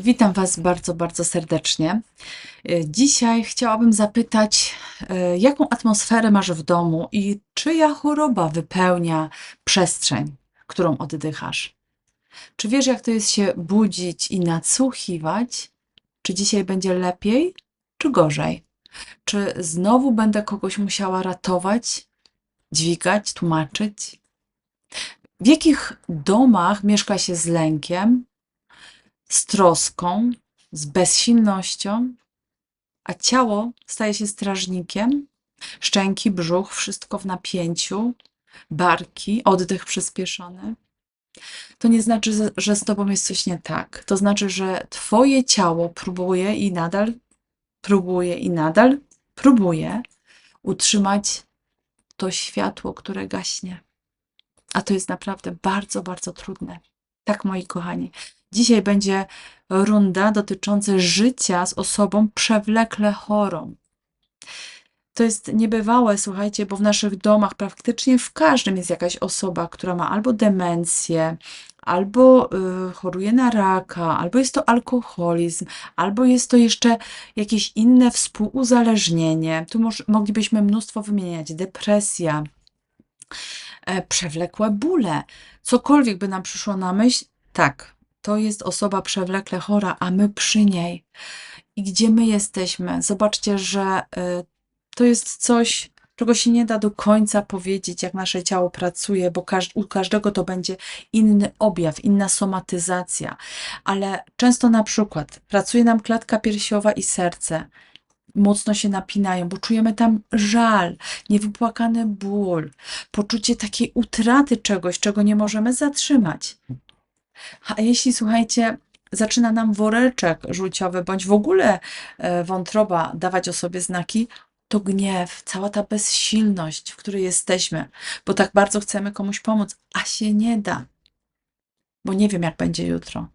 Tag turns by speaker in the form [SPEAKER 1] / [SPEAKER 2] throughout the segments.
[SPEAKER 1] Witam Was bardzo, bardzo serdecznie. E, Dzisiaj chciałabym zapytać, e, jaką atmosferę masz w domu i czyja choroba wypełnia przestrzeń, którą oddychasz? Czy wiesz, jak to jest się budzić i nadsłuchiwać? Czy dzisiaj będzie lepiej, czy gorzej? Czy znowu będę kogoś musiała ratować, dźwigać, tłumaczyć? W jakich domach mieszka się z lękiem, z troską, z bezsilnością, a ciało staje się strażnikiem? Szczęki, brzuch, wszystko w napięciu, barki, oddech przyspieszony. To nie znaczy, że- z tobą jest coś nie tak. To znaczy, że twoje ciało próbuje i nadal próbuje i nadal próbuje utrzymać to światło, które gaśnie. A to jest naprawdę bardzo, bardzo trudne. Tak, moi kochani. Dzisiaj będzie runda dotycząca życia z osobą przewlekle chorą. To jest niebywałe, słuchajcie, bo w naszych domach praktycznie w każdym jest jakaś osoba, która ma albo demencję, albo y, choruje na raka, albo jest to alkoholizm, albo jest to jeszcze jakieś inne współuzależnienie. Tu moż, moglibyśmy mnóstwo wymieniać. Depresja, e, przewlekłe bóle, cokolwiek by nam przyszło na myśl, tak, to jest osoba przewlekle chora, a my przy niej. I gdzie my jesteśmy? Zobaczcie, że y, to jest coś, czego się nie da do końca powiedzieć, jak nasze ciało pracuje, bo u każdego to będzie inny objaw, inna somatyzacja. Ale często na przykład pracuje nam klatka piersiowa i serce. Mocno się napinają, bo czujemy tam żal, niewypłakany ból, poczucie takiej utraty czegoś, czego nie możemy zatrzymać. A jeśli, słuchajcie, zaczyna nam woreczek żółciowy, bądź w ogóle e, wątroba dawać o sobie znaki, to gniew, cała ta bezsilność, w której jesteśmy, bo tak bardzo chcemy komuś pomóc, a się nie da, bo nie wiem, jak będzie jutro.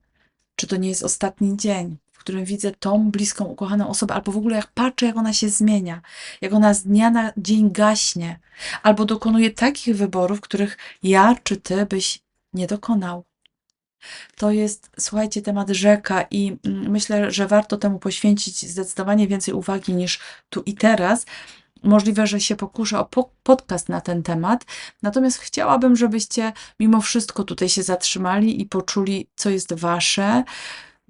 [SPEAKER 1] Czy to nie jest ostatni dzień, w którym widzę tą bliską, ukochaną osobę, albo w ogóle jak patrzę, jak ona się zmienia, jak ona z dnia na dzień gaśnie, albo dokonuje takich wyborów, których ja czy ty byś nie dokonał. To jest, słuchajcie, temat rzeka i mm, myślę, że warto temu poświęcić zdecydowanie więcej uwagi niż tu i teraz. Możliwe, że się pokuszę o po- podcast na ten temat, natomiast chciałabym, żebyście mimo wszystko tutaj się zatrzymali i poczuli, co jest wasze,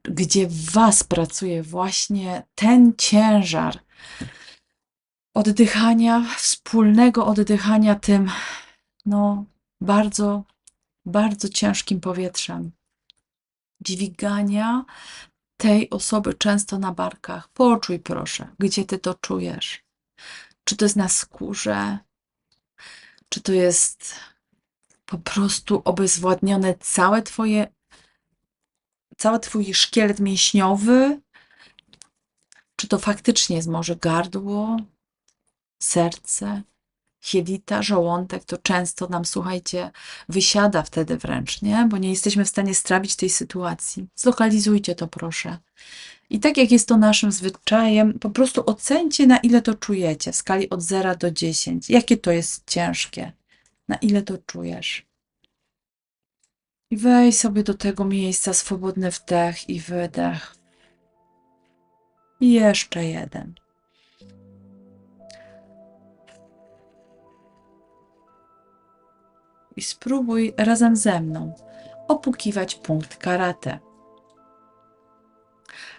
[SPEAKER 1] gdzie w was pracuje właśnie ten ciężar oddychania, wspólnego oddychania tym, no, bardzo, bardzo ciężkim powietrzem dźwigania tej osoby często na barkach. Poczuj proszę, gdzie ty to czujesz. Czy to jest na skórze, czy to jest po prostu obezwładnione całe twoje, cały twój szkielet mięśniowy, czy to faktycznie jest może gardło, serce, jelita, żołądek, to często nam, słuchajcie, wysiada wtedy wręcz, nie? Bo nie jesteśmy w stanie strawić tej sytuacji. Zlokalizujcie to, proszę. I tak jak jest to naszym zwyczajem, po prostu ocencie, na ile to czujecie w skali od 0 do 10. Jakie to jest ciężkie? Na ile to czujesz? I weź sobie do tego miejsca swobodny wdech i wydech. I jeszcze jeden. I spróbuj razem ze mną opukiwać punkt karate.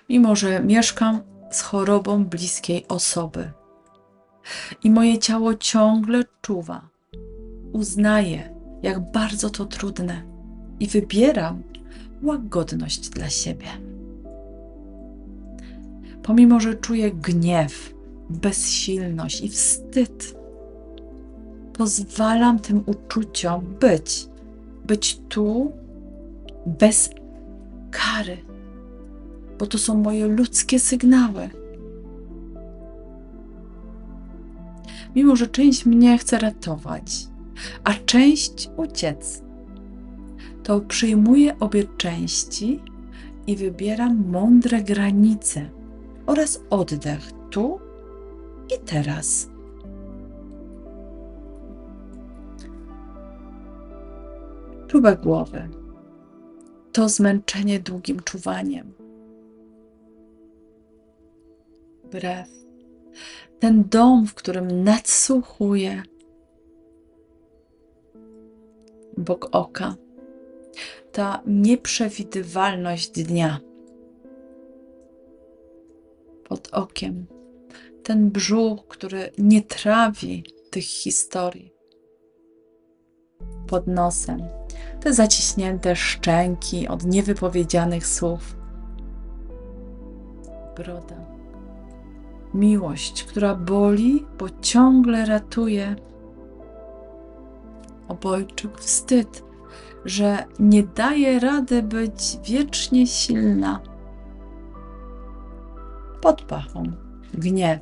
[SPEAKER 1] Mimo, że mieszkam z chorobą bliskiej osoby i moje ciało ciągle czuwa, uznaję, jak bardzo to trudne i wybieram łagodność dla siebie. Pomimo, że czuję gniew, bezsilność i wstyd, pozwalam tym uczuciom być. Być tu bez kary, bo to są moje ludzkie sygnały. Mimo, że część mnie chce ratować, a część uciec, to przyjmuję obie części i wybieram mądre granice oraz oddech tu i teraz. Czubek głowy to zmęczenie długim czuwaniem. brew. Ten dom, w którym nadsłuchuje bok oka. Ta nieprzewidywalność dnia pod okiem. Ten brzuch, który nie trawi tych historii pod nosem. Te zaciśnięte szczęki od niewypowiedzianych słów. Broda. Miłość, która boli, bo ciągle ratuje. Obojczyk, wstyd, że nie daje rady być wiecznie silna. Pod pachą gniew.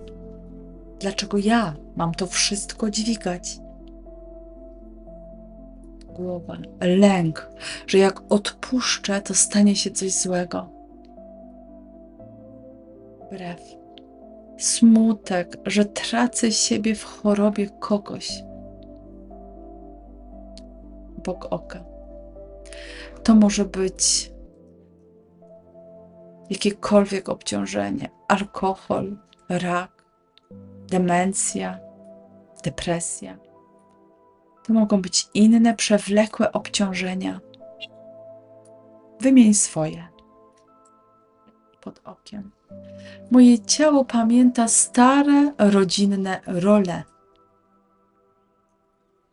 [SPEAKER 1] Dlaczego ja mam to wszystko dźwigać? Głowa, lęk, że jak odpuszczę, to stanie się coś złego. Brew, smutek, że tracę siebie w chorobie kogoś. Bok oka. To może być jakiekolwiek obciążenie, alkohol, rak, demencja, depresja. To mogą być inne przewlekłe obciążenia. Wymień swoje pod okiem. Moje ciało pamięta stare rodzinne role.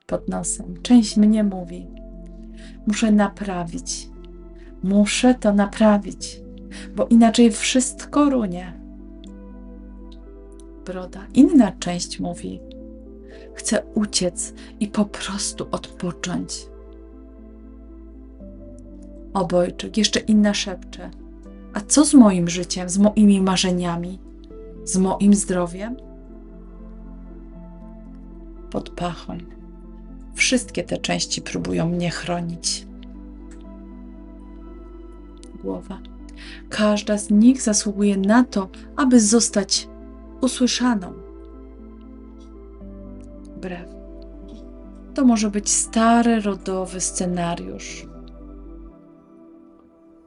[SPEAKER 1] Pod nosem. Część mnie mówi: Muszę naprawić. Muszę to naprawić, bo inaczej wszystko runie. Broda. Inna część mówi: Chcę uciec i po prostu odpocząć. Obojczyk, jeszcze inna szepcze. A co z moim życiem, z moimi marzeniami, z moim zdrowiem? Pod pachą. Wszystkie te części próbują mnie chronić. Głowa. Każda z nich zasługuje na to, aby zostać usłyszaną. Brew. To może być stary rodowy scenariusz.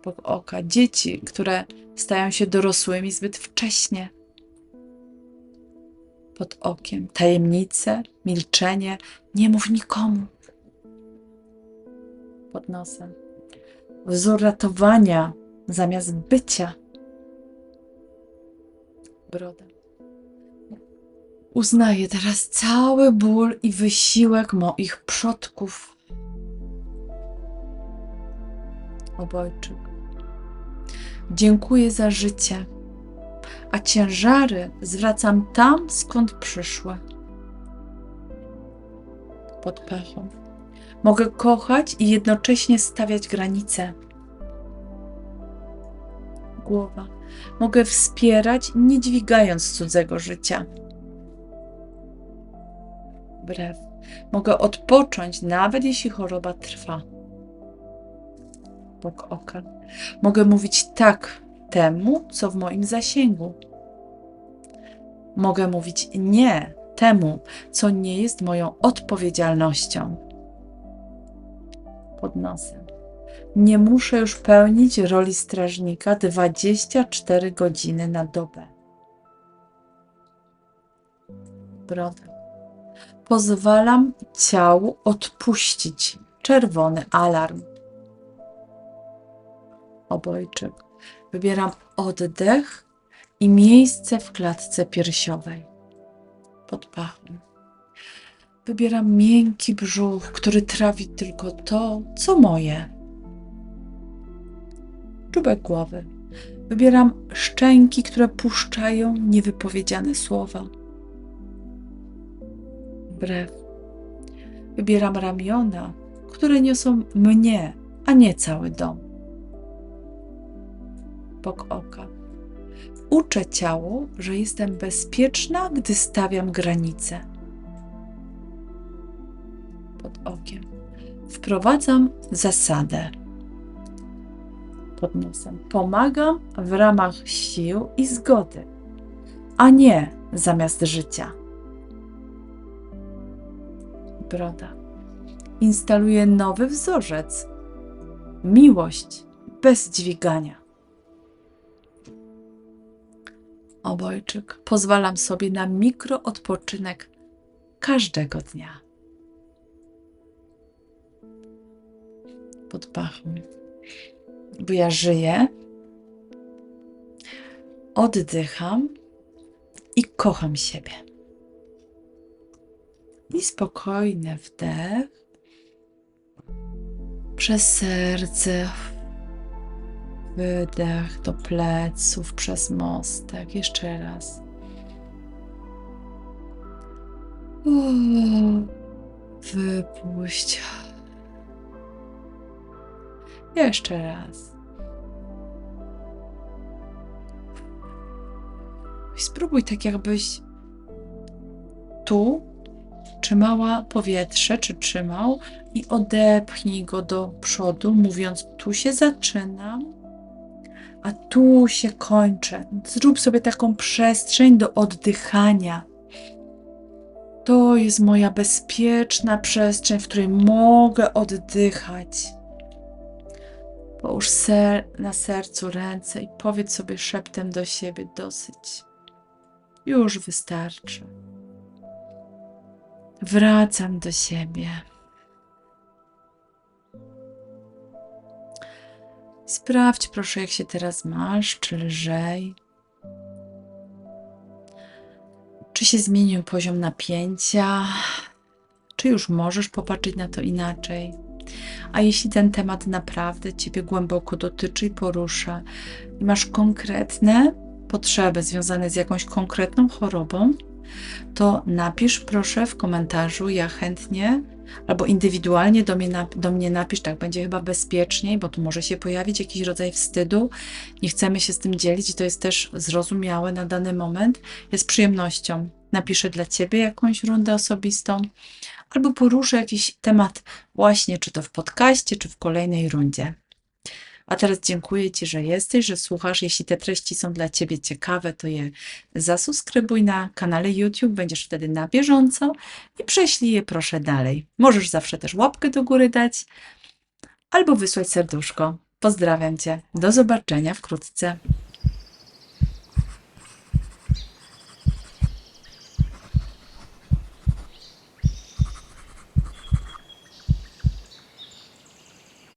[SPEAKER 1] Bok oka dzieci, które stają się dorosłymi zbyt wcześnie. Pod okiem tajemnice, milczenie, nie mów nikomu. Pod nosem wzór ratowania zamiast bycia. Broda. Uznaję teraz cały ból i wysiłek moich przodków. Obojczyk. Dziękuję za życie, a ciężary zwracam tam, skąd przyszły. Pod pachą. Mogę kochać i jednocześnie stawiać granice. Głowa. Mogę wspierać, nie dźwigając cudzego życia. Brew. Mogę odpocząć, nawet jeśli choroba trwa. Bok oka. Mogę mówić tak temu, co w moim zasięgu. Mogę mówić nie temu, co nie jest moją odpowiedzialnością. Pod nosem. Nie muszę już pełnić roli strażnika 24 godziny na dobę. Broda. Pozwalam ciału odpuścić czerwony alarm. Obojczyk. Wybieram oddech i miejsce w klatce piersiowej. Pod. Wybieram miękki brzuch, który trawi tylko to, co moje. Czubek głowy. Wybieram szczęki, które puszczają niewypowiedziane słowa. Brew. Wybieram ramiona, które niosą mnie, a nie cały dom. Bok oka. Uczę ciało, że jestem bezpieczna, gdy stawiam granice. Pod okiem. Wprowadzam zasadę. Pod nosem. Pomagam w ramach sił i zgody, a nie zamiast życia. Broda. Instaluję nowy wzorzec. Miłość bez dźwigania. obojczyk. Pozwalam sobie na mikroodpoczynek każdego dnia. Pod pachą. Bo ja żyję, oddycham i kocham siebie. I spokojny wdech przez serce, wydech do pleców, przez mostek. Jeszcze raz. Wypuść. Jeszcze raz. Spróbuj tak jakbyś tu trzymała powietrze, czy trzymał i odepchnij go do przodu, mówiąc tu się zaczynam, a tu się kończę. Zrób sobie taką przestrzeń do oddychania. To jest moja bezpieczna przestrzeń, w której mogę oddychać. Połóż ser na sercu ręce i powiedz sobie szeptem do siebie: dosyć. Już wystarczy. Wracam do siebie. Sprawdź proszę, jak się teraz masz, czy lżej. Czy się zmienił poziom napięcia? Czy już możesz popatrzeć na to inaczej? A jeśli ten temat naprawdę Ciebie głęboko dotyczy i porusza, i masz konkretne potrzeby związane z jakąś konkretną chorobą, to napisz proszę w komentarzu. Ja chętnie albo indywidualnie do mnie, do mnie napisz, tak będzie chyba bezpieczniej, bo tu może się pojawić jakiś rodzaj wstydu. Nie chcemy się z tym dzielić i to jest też zrozumiałe na dany moment. Jest przyjemnością. Napiszę dla Ciebie jakąś rundę osobistą albo poruszę jakiś temat właśnie, czy to w podcaście, czy w kolejnej rundzie. A teraz dziękuję Ci, że jesteś, że słuchasz. Jeśli te treści są dla Ciebie ciekawe, to je zasubskrybuj na kanale YouTube, będziesz wtedy na bieżąco i prześlij je proszę dalej. Możesz zawsze też łapkę do góry dać albo wysłać serduszko. Pozdrawiam Cię. Do zobaczenia wkrótce.